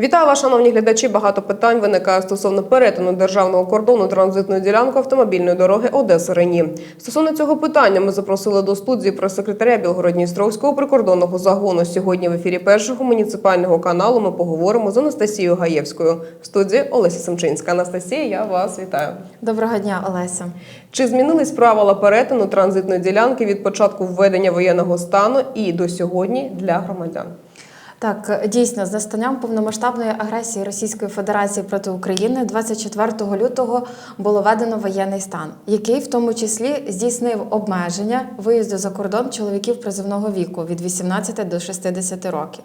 Вітаю вас, шановні глядачі. Багато питань виникає стосовно перетину державного кордону транзитної ділянки автомобільної дороги Одеса Рені. Стосовно цього питання ми запросили до студії прес-секретаря Білгородністровського прикордонного загону. Сьогодні в ефірі першого муніципального каналу ми поговоримо з Анастасією Гаєвською. В студії Олеся Семчинська. Анастасія, я вас вітаю. Доброго дня, Олеся. Чи змінились правила перетину транзитної ділянки від початку введення воєнного стану і до сьогодні для громадян? Так, дійсно, з настанням повномасштабної агресії Російської Федерації проти України 24 лютого було введено воєнний стан, який в тому числі здійснив обмеження виїзду за кордон чоловіків призовного віку від 18 до 60 років.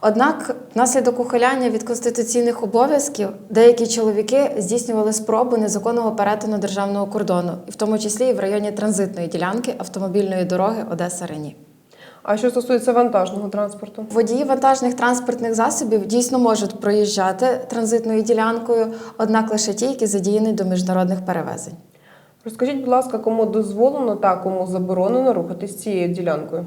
Однак, внаслідок ухиляння від конституційних обов'язків деякі чоловіки здійснювали спробу незаконного перетину державного кордону, і в тому числі і в районі транзитної ділянки автомобільної дороги Одеса Рені. А що стосується вантажного транспорту? Водії вантажних транспортних засобів дійсно можуть проїжджати транзитною ділянкою, однак лише ті, які задіяні до міжнародних перевезень. Розкажіть, будь ласка, кому дозволено та кому заборонено рухатись цією ділянкою?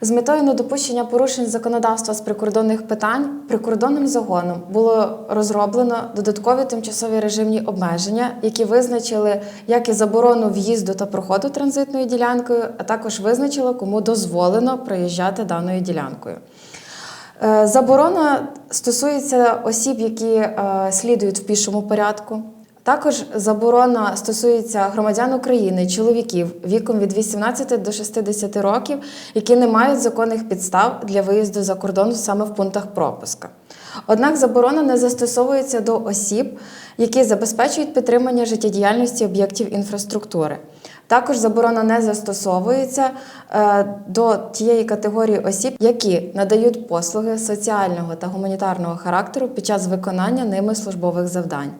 З метою недопущення порушень законодавства з прикордонних питань прикордонним загоном було розроблено додаткові тимчасові режимні обмеження, які визначили як і заборону в'їзду та проходу транзитною ділянкою, а також визначило, кому дозволено проїжджати даною ділянкою. Е, Заборона стосується осіб, які е, слідують в пішому порядку. Також заборона стосується громадян України, чоловіків віком від 18 до 60 років, які не мають законних підстав для виїзду за кордон саме в пунктах пропуска. Однак заборона не застосовується до осіб, які забезпечують підтримання життєдіяльності об'єктів інфраструктури. Також заборона не застосовується е, до тієї категорії осіб, які надають послуги соціального та гуманітарного характеру під час виконання ними службових завдань.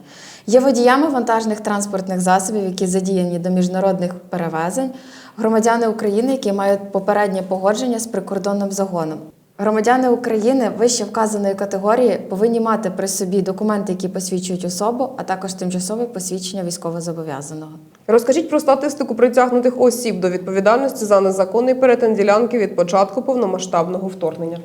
Є водіями вантажних транспортних засобів, які задіяні до міжнародних перевезень, громадяни України, які мають попереднє погодження з прикордонним загоном. Громадяни України вище вказаної категорії повинні мати при собі документи, які посвідчують особу, а також тимчасове посвідчення військовозобов'язаного. Розкажіть про статистику притягнутих осіб до відповідальності за незаконний перетин ділянки від початку повномасштабного вторгнення.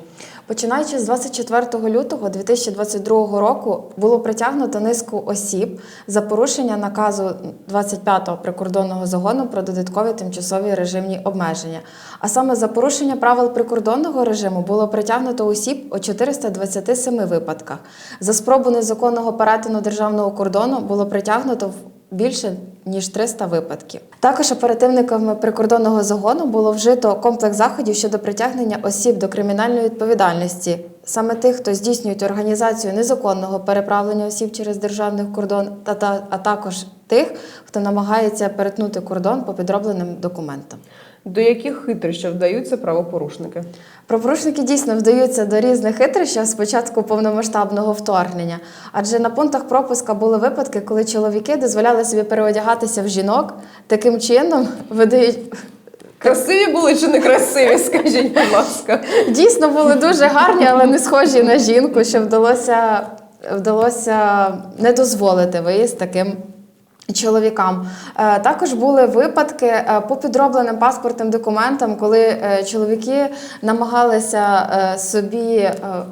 Починаючи з 24 лютого 2022 року було притягнуто низку осіб за порушення наказу 25-го прикордонного загону про додаткові тимчасові режимні обмеження. А саме за порушення правил прикордонного режиму було притягнуто осіб у 427 випадках. За спробу незаконного перетину державного кордону було притягнуто в більше ніж 300 випадків. Також оперативниками прикордонного загону було вжито комплекс заходів щодо притягнення осіб до кримінальної відповідальності, саме тих, хто здійснюють організацію незаконного переправлення осіб через державний кордон, та, та а також тих, хто намагається перетнути кордон по підробленим документам. До яких хитрощів вдаються правопорушники? Правопорушники дійсно вдаються до різних хитрощів з початку повномасштабного вторгнення, адже на пунктах пропуска були випадки, коли чоловіки дозволяли собі переодягатися в жінок, таким чином видають. Красиві були чи не красиві? Скажіть, будь ласка. Дійсно були дуже гарні, але не схожі на жінку, що вдалося, вдалося не дозволити виїзд таким. Чоловікам Е, також були випадки е, по підробленим паспортним документам, коли е, чоловіки намагалися собі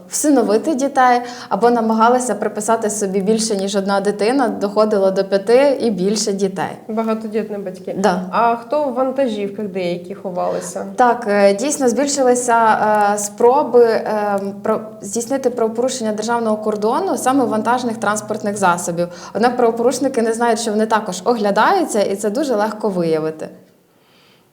всиновити дітей або намагалися приписати собі більше ніж одна дитина, доходило до п'яти і більше дітей. Багатодітні батьки. Да. А хто в вантажівках деякі ховалися? Так, дійсно збільшилися спроби про здійснити правопорушення державного кордону саме вантажних транспортних засобів. Однак правопорушники не знають, що вони також оглядаються, і це дуже легко виявити.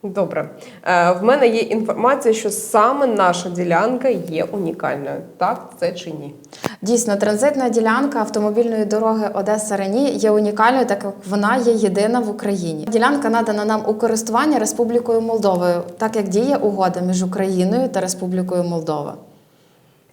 Добре. Е, в мене є інформація, що саме наша ділянка є унікальною. Так, це чи ні? Дійсно, транзитна ділянка автомобільної дороги Одеса Рені є унікальною, так як вона є єдина в Україні. Ділянка надана нам у користування Республікою Молдовою, так як діє угода між Україною та Республікою Молдова.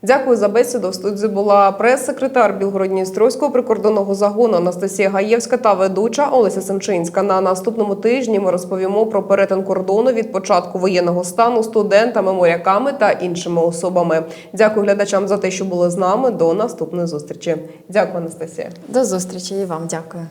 Дякую за бесіду. В студії була прес-секретар Білгородністровського прикордонного загону Анастасія Гаєвська та ведуча Олеся Семчинська. На наступному тижні ми розповімо про перетин кордону від початку воєнного стану студентами, моряками та іншими особами. Дякую глядачам за те, що були з нами. До наступної зустрічі. Дякую, Анастасія. До зустрічі і вам дякую.